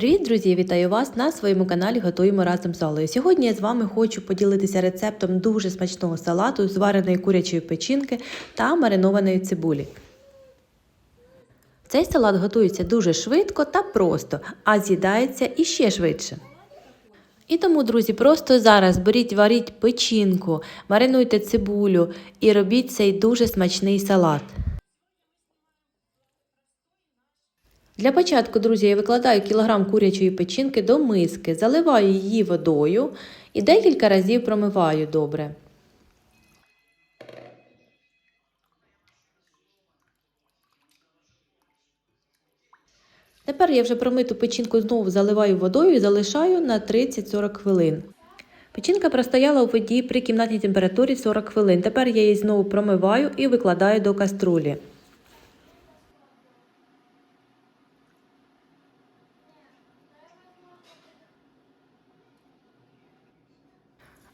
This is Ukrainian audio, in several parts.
Привіт, друзі! Вітаю вас на своєму каналі Готуємо разом з Олею. Сьогодні я з вами хочу поділитися рецептом дуже смачного салату з вареної курячої печінки та маринованої цибулі. Цей салат готується дуже швидко та просто, а з'їдається іще швидше. І тому, друзі, просто зараз беріть, варіть печінку, маринуйте цибулю і робіть цей дуже смачний салат. Для початку, друзі, я викладаю кілограм курячої печінки до миски, заливаю її водою і декілька разів промиваю добре. Тепер я вже промиту печінку знову заливаю водою і залишаю на 30-40 хвилин. Печінка простояла у воді при кімнатній температурі 40 хвилин. Тепер я її знову промиваю і викладаю до каструлі.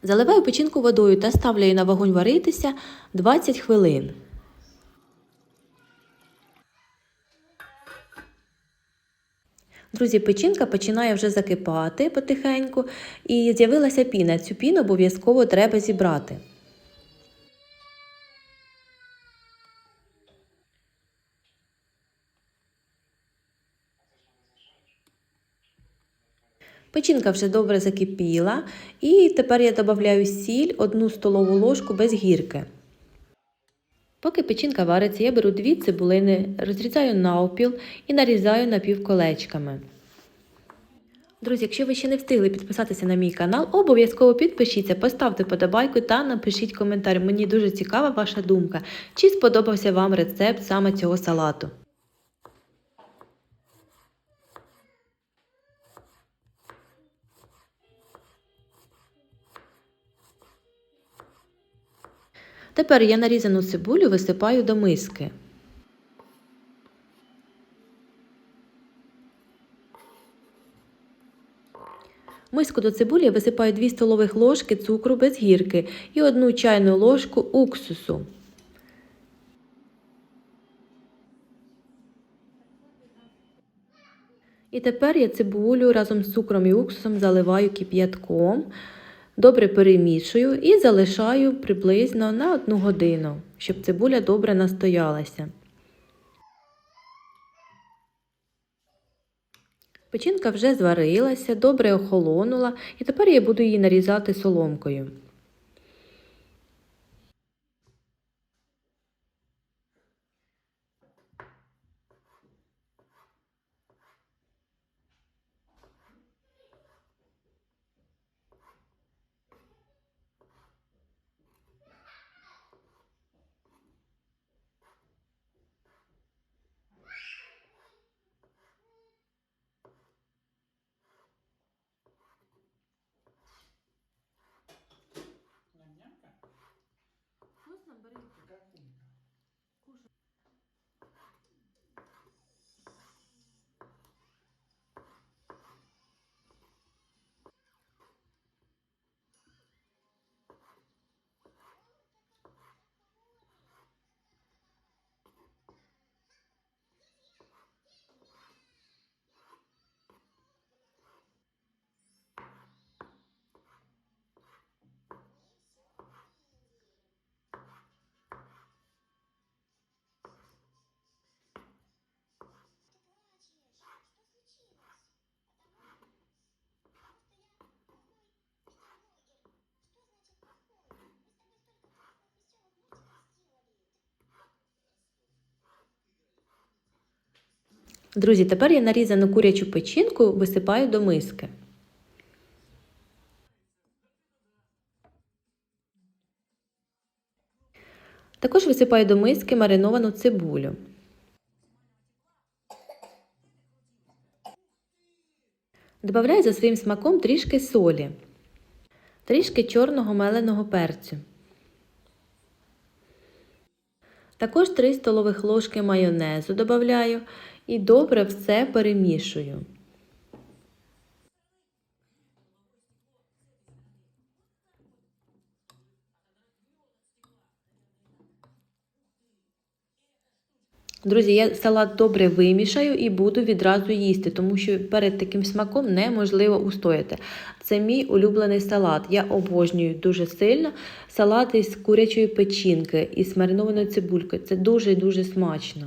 Заливаю печінку водою та ставлю її на вогонь варитися 20 хвилин. Друзі, печінка починає вже закипати потихеньку і з'явилася піна. Цю піну обов'язково треба зібрати. Печінка вже добре закипіла, і тепер я додаю сіль 1 столову ложку без гірки. Поки печінка вариться, я беру дві цибулини, розрізаю навпіл і нарізаю напівколечками. Друзі, якщо ви ще не встигли підписатися на мій канал, обов'язково підпишіться, поставте подобайку та напишіть коментар. Мені дуже цікава ваша думка, чи сподобався вам рецепт саме цього салату. Тепер я нарізану цибулю висипаю до миски. Миску до цибулі висипаю 2 столових ложки цукру без гірки і 1 чайну ложку уксусу. І тепер я цибулю разом з цукром і уксусом заливаю кип'ятком. Добре перемішую і залишаю приблизно на 1 годину, щоб цибуля добре настоялася. Печінка вже зварилася, добре охолонула, і тепер я буду її нарізати соломкою. Друзі, тепер я нарізану курячу печінку висипаю до миски. Також висипаю до миски мариновану цибулю. Добавляю за своїм смаком трішки солі, трішки чорного меленого перцю. Також 3 столових ложки майонезу додаю і добре все перемішую. Друзі, я салат добре вимішаю і буду відразу їсти, тому що перед таким смаком неможливо устояти. Це мій улюблений салат. Я обожнюю дуже сильно салат із курячої печінки і з маринованою цибулькою. Це дуже і дуже смачно.